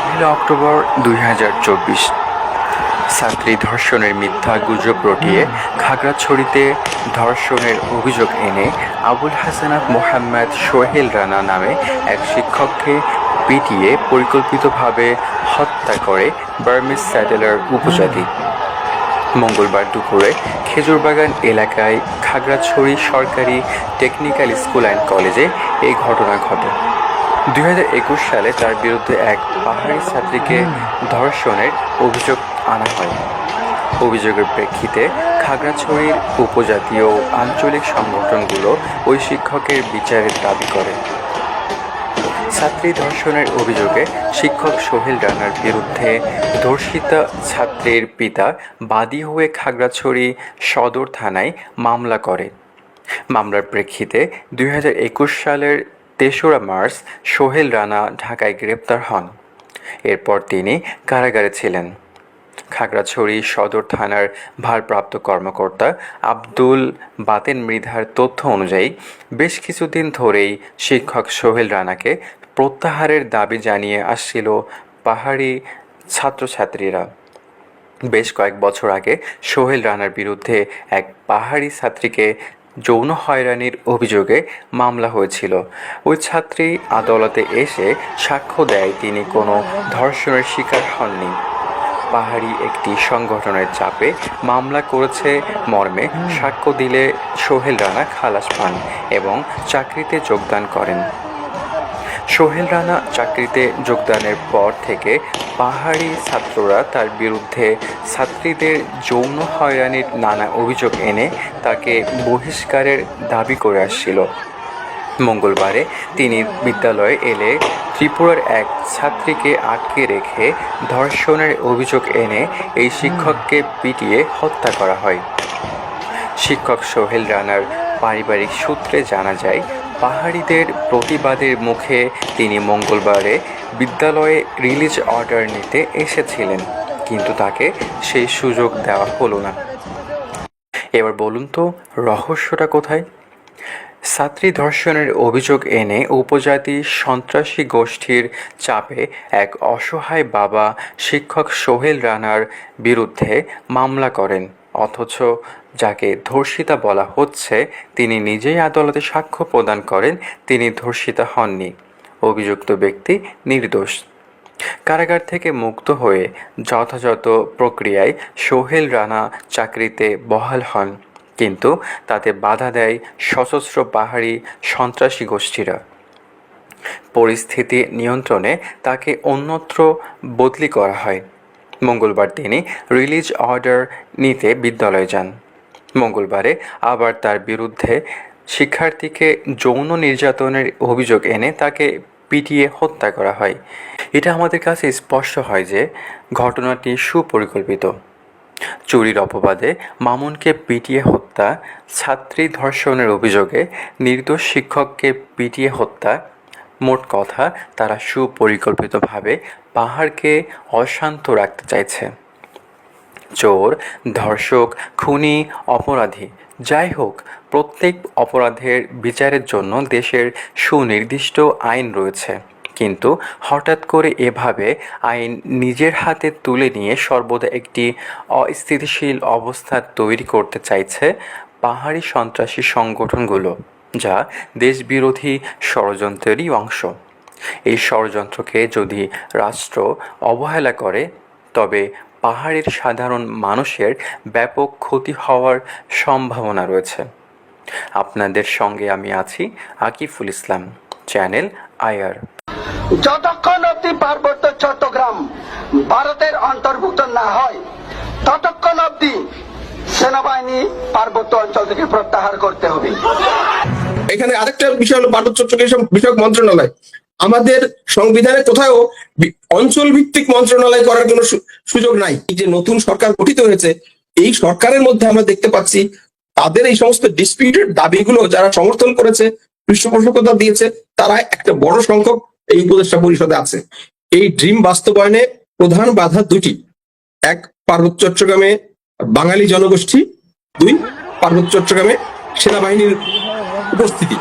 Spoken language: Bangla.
পহেলা অক্টোবর দুই হাজার চব্বিশ। ছাত্রী ধর্ষণের মিথ্যা গুজব রটিয়ে খাগড়াছড়িতে ধর্ষণের অভিযোগ এনে আবুল হাসানাত মোহাম্মদ সোহেল রানা নামে এক শিক্ষককে পিটিয়ে পরিকল্পিতভাবে হত্যা করে বার্মিস স্যাটেলার উপজাতি। মঙ্গলবার দুপুরে খেজুরবাগান এলাকায় খাগড়াছড়ি সরকারি টেকনিক্যাল স্কুল অ্যান্ড কলেজে এই ঘটনা ঘটে। দুই হাজার একুশ সালে তার বিরুদ্ধে এক পাহাড়ি ছাত্রীকে ধর্ষণের অভিযোগ আনা হয়। অভিযোগের প্রেক্ষিতে খাগড়াছড়ির উপজাতীয় আঞ্চলিক সংগঠনগুলো ওই শিক্ষকের বিচারের দাবি করে। ছাত্রী ধর্ষণের অভিযোগে শিক্ষক সোহেল রানার বিরুদ্ধে ধর্ষিতা ছাত্রীর পিতা বাদী হয়ে খাগড়াছড়ি সদর থানায় মামলা করে। মামলার প্রেক্ষিতে দুই হাজার একুশ সালের তেসরা মার্চ সোহেল রানা ঢাকায় গ্রেপ্তার হন। এরপর তিনি কারাগারে ছিলেন। খাগড়াছড়ি সদর থানার ভারপ্রাপ্ত কর্মকর্তা আব্দুল বাতেন মৃধার তথ্য অনুযায়ী, বেশ কিছুদিন ধরেই শিক্ষক সোহেল রানাকে প্রত্যাহারের দাবি জানিয়ে আসছিল পাহাড়ি ছাত্রছাত্রীরা। বেশ কয়েক বছর আগে সোহেল রানার বিরুদ্ধে এক পাহাড়ি ছাত্রীকে যৌন হয়রানির অভিযোগে মামলা হয়েছিল। ওই ছাত্রী আদালতে এসে সাক্ষ্য দেয় তিনি কোনো ধর্ষণের শিকার হননি। পাহাড়ি একটি সংগঠনের চাপে মামলা করেছে মর্মে সাক্ষ্য দিলে সোহেল রানা খালাস পান এবং চাকরিতে যোগদান করেন। সোহেল রানা চাকরিতে যোগদানের পর থেকে পাহাড়ি ছাত্ররা তার বিরুদ্ধে ছাত্রীদের যৌন হয়রানির নানা অভিযোগ এনে তাকে বহিষ্কারের দাবি করে আসছিল। মঙ্গলবারে তিনি বিদ্যালয়ে এলে ত্রিপুরার এক ছাত্রীকে আটকে রেখে ধর্ষণের অভিযোগ এনে এই শিক্ষককে পিটিয়ে হত্যা করা হয়। শিক্ষক সোহেল রানার পারিবারিক সূত্রে জানা যায়, পাহাড়িদের প্রতিবাদের মুখে তিনি মঙ্গলবারে বিদ্যালয়ে রিলিজ অর্ডার নিতে এসেছিলেন, কিন্তু তাকে সেই সুযোগ দেওয়া হলো না। এবার বলুন তো, রহস্যটা কোথায়? ছাত্রী ধর্ষণের অভিযোগ এনে উপজাতি সন্ত্রাসী গোষ্ঠীর চাপে এক অসহায় বাবা শিক্ষক সোহেল রানার বিরুদ্ধে মামলা করেন। অথচ যাকে ধর্ষিতা বলা হচ্ছে, তিনি নিজেই আদালতে সাক্ষ্য প্রদান করেন, তিনি ধর্ষিতা হননি, অভিযুক্ত ব্যক্তি নির্দোষ। কারাগার থেকে মুক্ত হয়ে যথাযথ প্রক্রিয়ায় সোহেল রানা চাকরিতে বহাল হন, কিন্তু তাতে বাধা দেয় সশস্ত্র পাহাড়ি সন্ত্রাসী গোষ্ঠীরা। পরিস্থিতি নিয়ন্ত্রণে তাকে অন্যত্র বদলি করা হয়। মঙ্গলবার তিনি রিলিজ অর্ডার নিতে বিদ্যালয়ে যান। মঙ্গলবারে আবার তার বিরুদ্ধে শিক্ষার্থীকে যৌন নির্যাতনের অভিযোগ এনে তাকে পিটিয়ে হত্যা করা হয়। এটা আমাদের কাছে স্পষ্ট হয় যে ঘটনাটি সুপরিকল্পিত। চুরির অপবাদে মামুনকে পিটিয়ে হত্যা, ছাত্রী ধর্ষণের অভিযোগে নির্দোষ শিক্ষককে পিটিয়ে হত্যা মোট কথা, তারা সুপরিকল্পিতভাবে পাহাড়কে অশান্ত রাখতে চাইছে। চোর, ধর্ষক, খুনি, অপরাধী, যাই হোক, প্রত্যেক অপরাধের বিচারের জন্য দেশের সুনির্দিষ্ট আইন রয়েছে। কিন্তু হঠাৎ করে এভাবে আইন নিজের হাতে তুলে নিয়ে সর্বদা একটি অস্থিতিশীল অবস্থা তৈরি করতে চাইছে পাহাড়ি সন্ত্রাসী সংগঠনগুলো। যা দেশবিরোধী ষড়যন্ত্রেরই অংশ। এই ষড়যন্ত্রকে যদি রাষ্ট্র অবহেলা করে, তবে পাহাড়ের সাধারণ মানুষের ব্যাপক ক্ষতি হওয়ার সম্ভাবনা রয়েছে। আপনাদের সঙ্গে আমি আছি আকিফুল ইসলাম, চ্যানেল আয়ার যতক্ষণ অব্দি পার্বত্য চট্টগ্রাম ভারতের অন্তর্ভুক্ত না হয়, ততক্ষণ অব্দি সেনাবাহিনী পার্বত্য অঞ্চল থেকে প্রত্যাহার করতে হবে। এখানে আরেকটা বিষয় হলো ভারত চট্টগ্রাম বিষয়ক মন্ত্রণালয়। আমাদের সংবিধানে কোথাও অঞ্চল ভিত্তিক মন্ত্রণালয় করার কোনো সুযোগ নাই। যে নতুন সরকার গঠিত হয়েছে, এই সরকারের মধ্যে আমরা দেখতে পাচ্ছি তাদের এই সমস্ত ডিসপিউটেড দাবিগুলো যারা সমর্থন করেছে পৃষ্ঠপোষকতা দিয়েছে, তারা একটা বড় সংখ্যক এই উপদেষ্টা পরিষদে আছে। এই ড্রিম বাস্তবায়নে প্রধান বাধা দুটি। এক, পার্বত্য চট্টগ্রামে বাঙালি জনগোষ্ঠী। দুই, পার্বত্য চট্টগ্রামে সেনাবাহিনীর উপস্থিতি